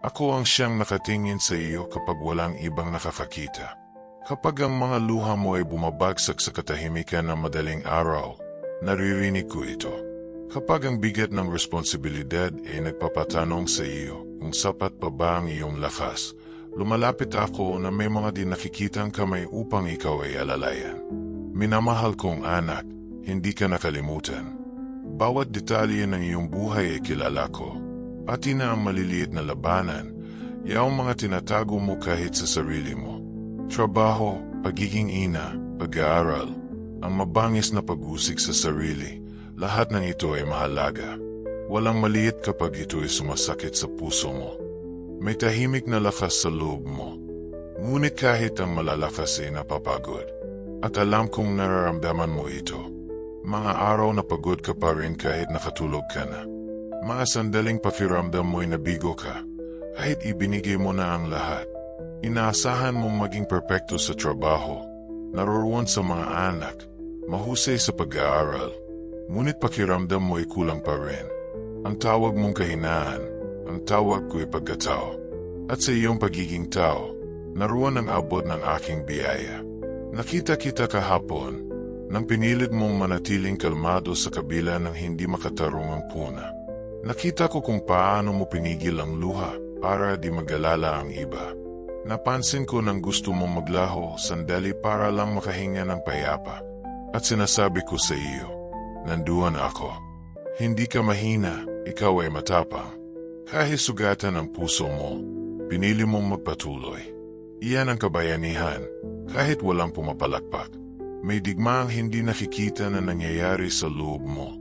Ako ang siyang nakatingin sa iyo kapag walang ibang nakakakita. Kapag ang mga luha mo ay bumabagsak sa katahimikan ng madaling araw, naririnig ko ito. Kapag ang bigat ng responsibilidad ay nagpapatanong sa iyo kung sapat pa ba ang iyong lakas, lumalapit ako na may mga di nakikitang kamay upang ikaw ay alalayan. Minamahal kong anak, hindi ka nakalimutan. Bawat detalye ng iyong buhay ay kilala ko. Pati na ang maliliit na labanan, yaong mga tinatago mo kahit sa sarili mo. Trabaho, pagiging ina, pag-aaral, ang mabangis na pag-usik sa sarili, lahat ng ito ay mahalaga. Walang maliit kapag ito ay sumasakit sa puso mo. May tahimik na lakas sa loob mo. Ngunit kahit ang malalakas ay napapagod. At alam kong nararamdaman mo ito. Mga araw na pagod ka pa rin kahit nakatulog ka na. Mga sandaling pakiramdam mo'y nabigo ka, kahit ibinigay mo na ang lahat. Inaasahan mong maging perpekto sa trabaho, naroon sa mga anak, mahusay sa pag-aaral. Ngunit pakiramdam mo ay kulang pa rin. Ang tawag mong kahinaan, ang tawag ko'y pagkatao. At sa iyong pagiging tao, naroon ang abot ng aking biyaya. Nakita kita kahapon, nang pinilit mong manatiling kalmado sa kabila ng hindi makatarong ang puna. Nakita ko kung paano mo pinigil ang luha para di magalala ang iba. Napansin ko nang gusto mong maglaho sandali para lang makahinga ng payapa. At sinasabi ko sa iyo, nanduan ako. Hindi ka mahina, ikaw ay matapang. Kahit sugatan ang puso mo, pinili mong magpatuloy. Iyan ang kabayanihan, kahit walang pumapalakpak. May digmaang hindi nakikita na nangyayari sa loob mo.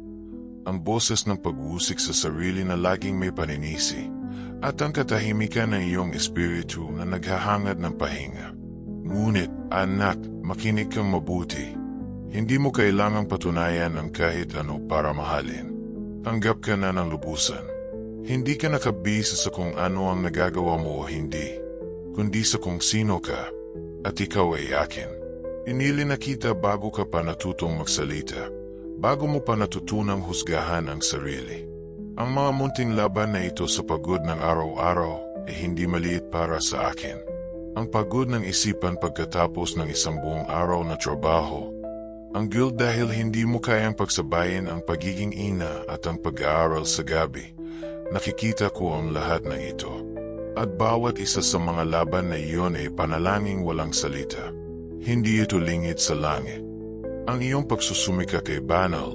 Ang boses ng pag-uusik sa sarili na laging may paninisi at ang katahimikan ng iyong espiritu na naghahangad ng pahinga. Ngunit, anak, makinig kang mabuti. Hindi mo kailangang patunayan ang kahit ano para mahalin. Tanggap ka na ng lubusan. Hindi ka nakabisa sa kung ano ang nagagawa mo o hindi, kundi sa kung sino ka at ikaw ay akin. Pinili na kita bago ka pa natutong magsalita, bago mo pa natutunang husgahan ang sarili. Ang mga munting laban na ito sa pagod ng araw-araw ay hindi maliit para sa akin. Ang pagod ng isipan pagkatapos ng isang buong araw na trabaho. Ang guilt dahil hindi mo kayang pagsabayin ang pagiging ina at ang pag-aaral sa gabi. Nakikita ko ang lahat ng ito. At bawat isa sa mga laban na iyon ay panalangin walang salita. Hindi ito lingit sa langit. Ang iyong pagsusumika kay banal,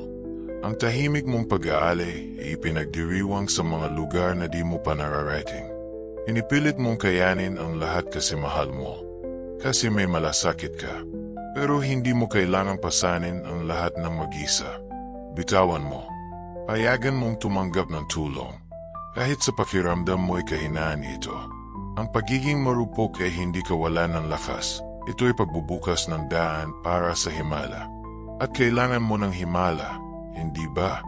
ang tahimik mong pag-aalay ay ipinagdiriwang sa mga lugar na di mo pa nararating. Inipilit mong kayanin ang lahat kasi mahal mo. Kasi may malasakit ka. Pero hindi mo kailangang pasanin ang lahat ng mag-isa. Bitawan mo. Payagan mong tumanggap ng tulong. Kahit sa pakiramdam mo ay kahinaan ito. Ang pagiging marupok ay hindi kawalan ng lakas. Ito'y pagbubukas ng daan para sa himala. At kailangan mo ng himala, hindi ba?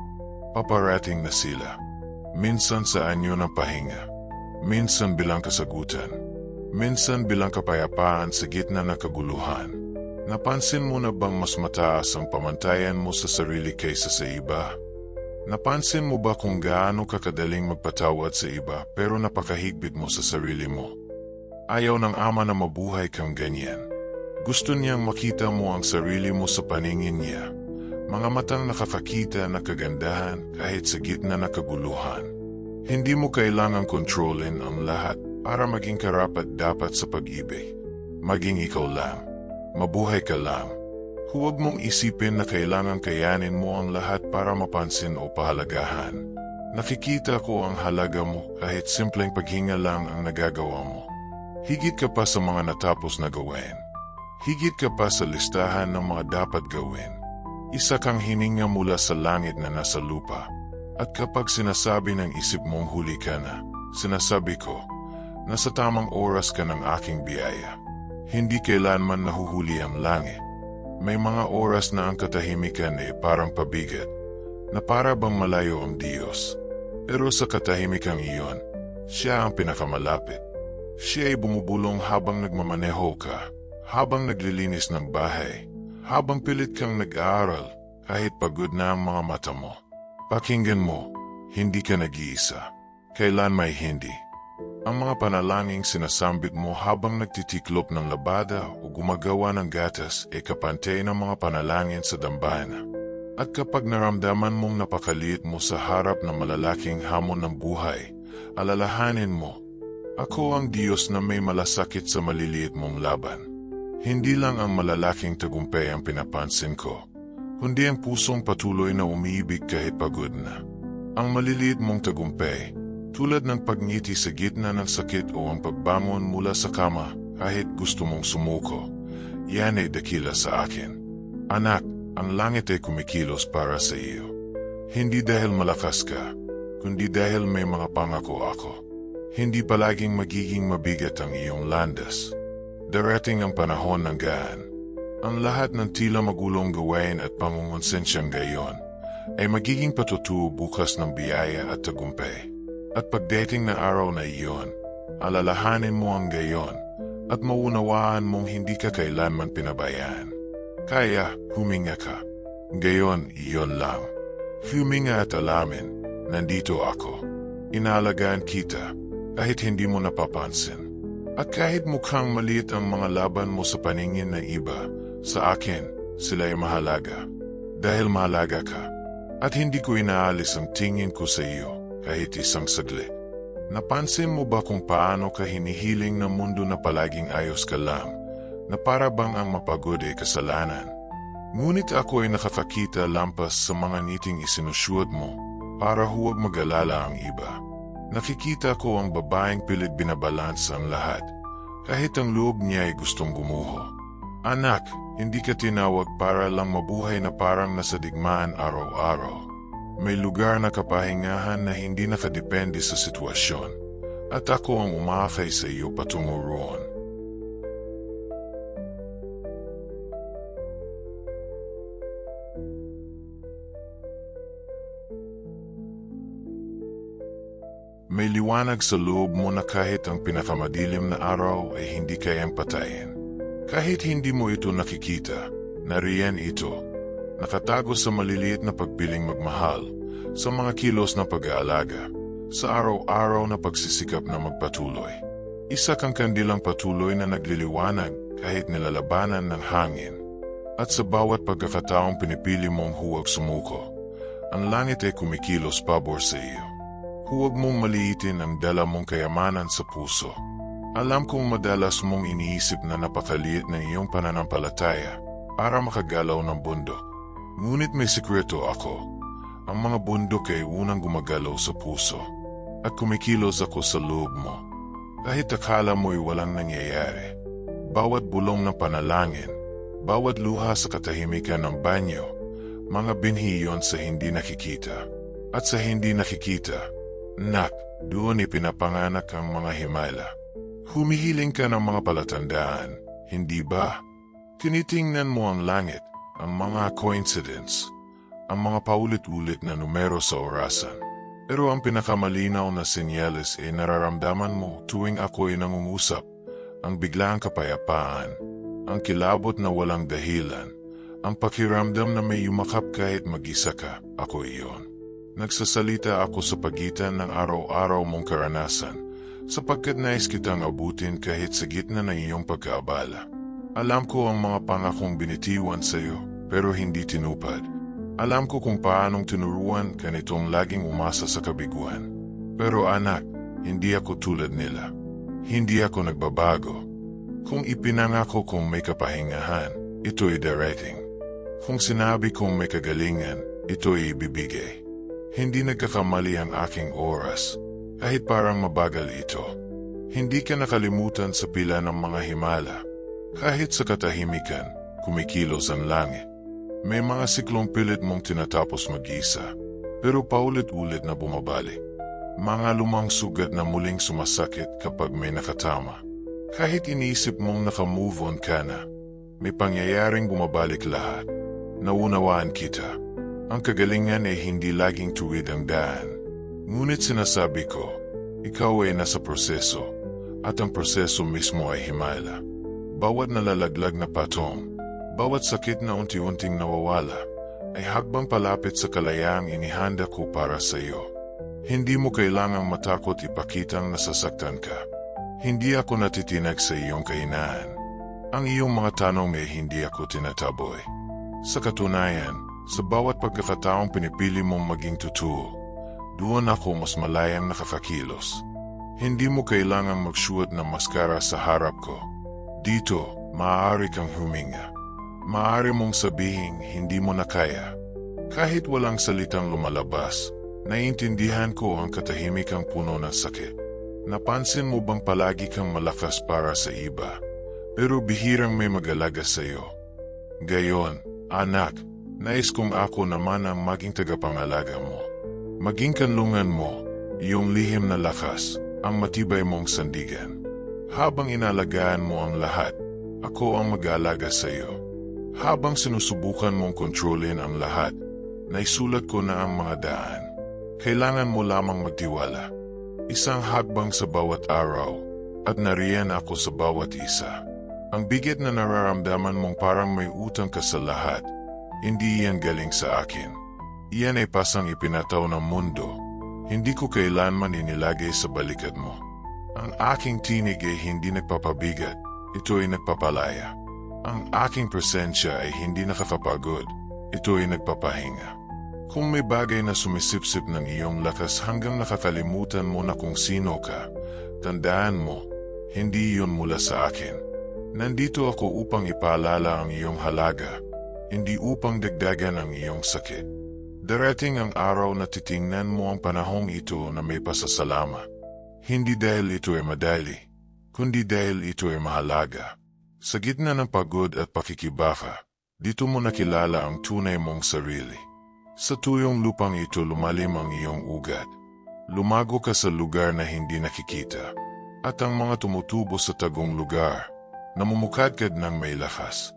Paparating na sila. Minsan sa anyo ng pahinga. Minsan bilang kasagutan. Minsan bilang kapayapaan sa gitna ng kaguluhan. Napansin mo na bang mas mataas ang pamantayan mo sa sarili kaysa sa iba? Napansin mo ba kung gaano kakadaling magpatawad sa iba pero napakahigpit mo sa sarili mo? Ayaw ng ama na mabuhay kang ganyan. Gusto niyang makita mo ang sarili mo sa paningin niya. Mga matang nakakakita na kagandahan kahit sa gitna na kaguluhan. Hindi mo kailangang kontrolin ang lahat para maging karapat dapat sa pag-ibig. Maging ikaw lang. Mabuhay ka lang. Huwag mong isipin na kailangan kayanin mo ang lahat para mapansin o pahalagahan. Nakikita ko ang halaga mo kahit simpleng paghinga lang ang nagagawa mo. Higit ka pa sa mga natapos na gawin. Higit ka pa sa listahan ng mga dapat gawin. Isa kang hininga mula sa langit na nasa lupa. At kapag sinasabi ng isip mong huli ka na, sinasabi ko, nasa tamang oras ka ng aking biyaya. Hindi kailanman nahuhuli ang langit. May mga oras na ang katahimikan ay parang pabigat, na para bang malayo ang Diyos. Pero sa katahimikang iyon, siya ang pinakamalapit. Siya ay bumubulong habang nagmamaneho ka, habang naglilinis ng bahay, habang pilit kang nag-aaral, kahit pagod na ang mga mata mo. Pakinggan mo, hindi ka nag-iisa. Kailan may hindi. Ang mga panalangin sinasambit mo habang nagtitiklop ng labada o gumagawa ng gatas ay kapantay ng mga panalangin sa dambana. At kapag naramdaman mong napakaliit mo sa harap ng malalaking hamon ng buhay, alalahanin mo, ako ang Diyos na may malasakit sa maliliit mong laban. Hindi lang ang malalaking tagumpay ang pinapansin ko, kundi ang pusong patuloy na umiibig kahit pagod na. Ang maliliit mong tagumpay, tulad ng pagngiti sa gitna ng sakit o ang pagbangon mula sa kama kahit gusto mong sumuko, yan ay dakila sa akin. Anak, ang langit ay kumikilos para sa iyo. Hindi dahil malakas ka, kundi dahil may mga pangako ako. Hindi palaging magiging mabigat ang iyong landas. Darating ang panahon ng gaan. Ang lahat ng tila magulong gawain at pangungonsensyang gayon ay magiging patutuo bukas ng biyaya at tagumpay. At pagdating na araw na iyon, alalahanin mo ang gayon at maunawaan mong hindi ka kailanman pinabayaan. Kaya huminga ka. Gayon, iyon lang. Huminga at alamin, nandito ako. Inalagaan kita kahit hindi mo napapansin. At kahit mukhang maliit ang mga laban mo sa paningin ng iba, sa akin, sila ay mahalaga. Dahil mahalaga ka. At hindi ko inaalis ang tingin ko sa iyo kahit isang saglit. Napansin mo ba kung paano ka hinihiling ng mundo na palaging ayos ka lang, na para bang ang mapagod ay kasalanan? Ngunit ako ay nakakakita lampas sa mga ngiting isinusyod mo para huwag mag-alala ang iba. Nakikita ko ang babaeng pilit binabalans ang lahat, kahit ang loob niya ay gustong gumuho. Anak, hindi ka tinawag para lang mabuhay na parang nasa digmaan araw-araw. May lugar na kapahingahan na hindi nakadepende sa sitwasyon at ako ang umakay sa iyo patungo roon. May liwanag sa loob mo na kahit ang pinakamadilim na araw ay hindi kayang patayin. Kahit hindi mo ito nakikita, nariyan ito nakatago sa maliliit na pagpiling magmahal, sa mga kilos na pag-aalaga, sa araw-araw na pagsisikap na magpatuloy. Isa kang kandilang patuloy na nagliliwanag kahit nilalabanan ng hangin. At sa bawat pagkakataong pinipili mong huwag sumuko, ang langit ay kumikilos pabor sa iyo. Huwag mong maliitin ang dala mong kayamanan sa puso. Alam kong madalas mong iniisip na napakaliit ng iyong pananampalataya para makagalaw ng bundok. Ngunit may sekreto ako. Ang mga bundok ay unang gumagalaw sa puso at kumikilos ako sa loob mo. Kahit akala mo'y walang nangyayari. Bawat bulong ng panalangin, bawat luha sa katahimikan ng banyo, mga binhi yon sa hindi nakikita. At sa hindi nakikita, nak, doon ipinapanganak ang mga himala. Humihiling ka ng mga palatandaan, hindi ba? Tinitingnan mo ang langit ang mga coincidence, ang mga paulit-ulit na numero sa orasan. Pero ang pinakamalinaw na senyales ay nararamdaman mo tuwing ako ay nangungusap, ang biglang kapayapaan, ang kilabot na walang dahilan, ang pakiramdam na may yumakap kahit mag-isa ka, ako iyon. Nagsasalita ako sa pagitan ng araw-araw mong karanasan, sapagkat nais kitang abutin kahit sa gitna ng iyong pagkaabala. Alam ko ang mga pangakong binitiwan sa iyo, pero hindi tinupad. Alam ko kung paanong tinuruan ka nitong laging umasa sa kabiguan. Pero anak, hindi ako tulad nila. Hindi ako nagbabago. Kung ipinangako kong may kapahingahan, ito'y darating. Kung sinabi kong may kagalingan, ito'y ibibigay. Hindi nagkakamali ang aking oras, kahit parang mabagal ito. Hindi ka nakalimutan sa pila ng mga himala kahit sa katahimikan, kumikilos ang langit. May mga siklong pilit mong tinatapos mag-isa, pero paulit-ulit na bumabalik. Mga lumang sugat na muling sumasakit kapag may nakatama. Kahit iniisip mong nakamove on ka na, may pangyayaring bumabalik lahat. Naunawaan kita. Ang kagalingan ay hindi laging tuwid ang daan. Ngunit sinasabi ko, ikaw ay nasa proseso, at ang proseso mismo ay himala. Bawat nalalaglag na patong, bawat sakit na unti-unting nawawala, ay hakbang palapit sa kalayaang inihanda ko para sa iyo. Hindi mo kailangang matakot ipakitang nasasaktan ka. Hindi ako natitinag sa iyong kahinaan. Ang iyong mga tanong ay hindi ako tinataboy. Sa katunayan, sa bawat pagkakataong pinipili mong maging totoo, doon ako mas malayang nakakakilos. Hindi mo kailangang magsuot ng maskara sa harap ko. Dito, maaari kang huminga. Maaari mong sabihin hindi mo na kaya. Kahit walang salitang lumalabas, naiintindihan ko ang katahimikang puno ng sakit. Napansin mo bang palagi kang malakas para sa iba, pero bihirang may mag-alaga sa iyo? Gayon, anak, nais kong ako naman ang maging tagapangalaga mo. Maging kanlungan mo, iyong lihim na lakas, ang matibay mong sandigan. Habang inalagaan mo ang lahat, ako ang mag-aalaga sa iyo. Habang sinusubukan mong kontrolin ang lahat, naisulat ko na ang mga daan. Kailangan mo lamang magtiwala. Isang hakbang sa bawat araw, at nariyan ako sa bawat isa. Ang bigat na nararamdaman mong parang may utang ka sa lahat, hindi iyan galing sa akin. Iyan ay pasang ipinataw ng mundo. Hindi ko kailanman inilagay sa balikat mo. Ang aking tinig ay hindi nagpapabigat, ito ay nagpapalaya. Ang aking presensya ay hindi nakakapagod, ito ay nagpapahinga. Kung may bagay na sumisipsip ng iyong lakas hanggang nakakalimutan mo na kung sino ka, tandaan mo, hindi iyon mula sa akin. Nandito ako upang ipaalala ang iyong halaga, hindi upang dagdagan ang iyong sakit. Darating ang araw na titingnan mo ang panahong ito na may pasasalama. Hindi dahil ito ay madali, kundi dahil ito ay mahalaga. Sa gitna ng pagod at pakikibaka, dito mo nakilala ang tunay mong sarili. Sa tuyong lupang ito lumalim ang iyong ugat. Lumago ka sa lugar na hindi nakikita. At ang mga tumutubo sa tagong lugar, namumukadkad ng may lakas.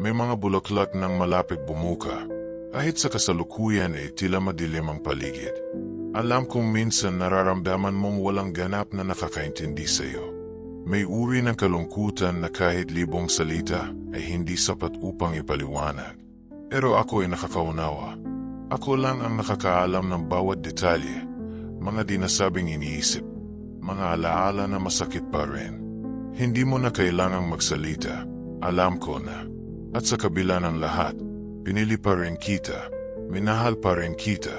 May mga bulaklak ng malapit bumuka, kahit sa kasalukuyan ay tila madilim ang paligid. Alam kong minsan nararamdaman mong walang ganap na nakakaintindi sa iyo. May uri ng kalungkutan na kahit libong salita ay hindi sapat upang ipaliwanag. Pero ako ay nakakaunawa. Ako lang ang nakakaalam ng bawat detalye, mga dinasabing iniisip, mga alaala na masakit pa rin. Hindi mo na kailangang magsalita, alam ko na. At sa kabila ng lahat, pinili pa rin kita, minahal pa rin kita,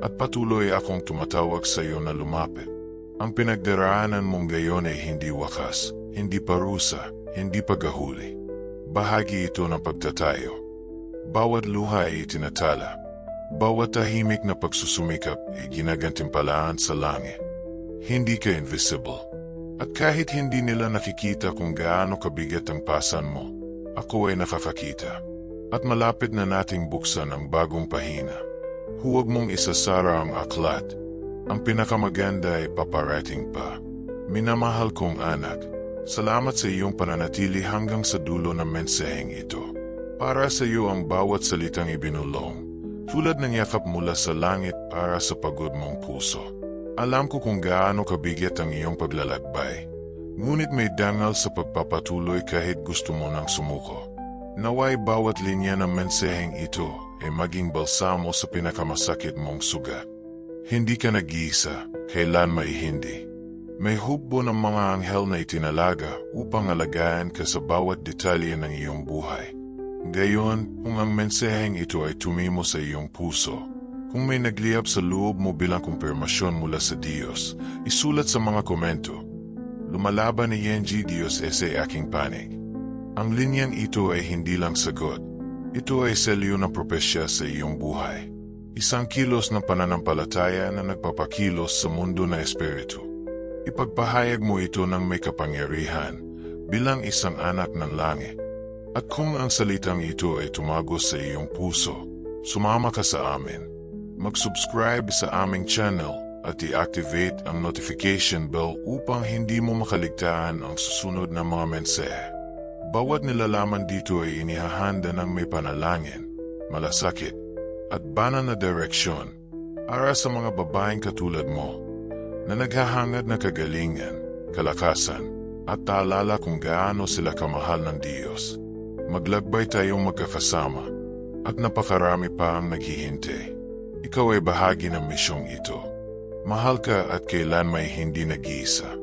at patuloy akong tumatawag sa iyo na lumapit. Ang pinagdaraanan mong gayon ay hindi wakas, hindi parusa, hindi paghahuli. Bahagi ito ng pagtatayo. Bawat luha ay itinatala. Bawat tahimik na pagsusumikap ay ginagantimpalaan sa langit. Hindi ka invisible. At kahit hindi nila nakikita kung gaano kabigat ang pasan mo, ako ay nakakakita. At malapit na nating buksan ang bagong pahina. Huwag mong isasara ang aklat. Ang pinakamaganda ay paparating pa. Minamahal kong anak, salamat sa iyong pananatili hanggang sa dulo ng mensaheng ito. Para sa iyo ang bawat salitang ibinulong, tulad ng yakap mula sa langit para sa pagod mong puso. Alam ko kung gaano kabigat ang iyong paglalakbay, ngunit may dangal sa pagpapatuloy kahit gusto mo nang sumuko. Naway bawat linya ng mensaheng ito ay maging balsamo sa pinakamasakit mong sugat. Hindi ka nag-iisa, kailan may hindi. May hukbo ng mga anghel na itinalaga upang alagaan ka sa bawat detalye ng iyong buhay. Gayon, kung ang mensaheng ito ay tumimo sa iyong puso, kung may nagliyap sa loob mo bilang kumpirmasyon mula sa Diyos, isulat sa mga komento. Lumalaban ni Yenji Diyos ese aking panig. Ang linyang ito ay hindi lang sagot. Ito ay selyo ng propesya sa iyong buhay. Isang kilos ng pananampalataya na nagpapakilos sa mundo na espiritu. Ipagpahayag mo ito ng may kapangyarihan bilang isang anak ng langit. At kung ang salitang ito ay tumagos sa iyong puso, sumama ka sa amin. Mag-subscribe sa aming channel at i-activate ang notification bell upang hindi mo makaligtaan ang susunod na mga mensahe. Bawat nilalaman dito ay inihahanda ng may panalangin, malasakit, at banal na direksyon para sa mga babaeng katulad mo na naghahangad na kagalingan, kalakasan, at taalala kung gaano sila kamahal ng Diyos. Maglagbay tayong magkakasama at napakarami pa ang naghihintay. Ikaw ay bahagi ng misyong ito. Mahal ka at kailan may hindi nag-iisa.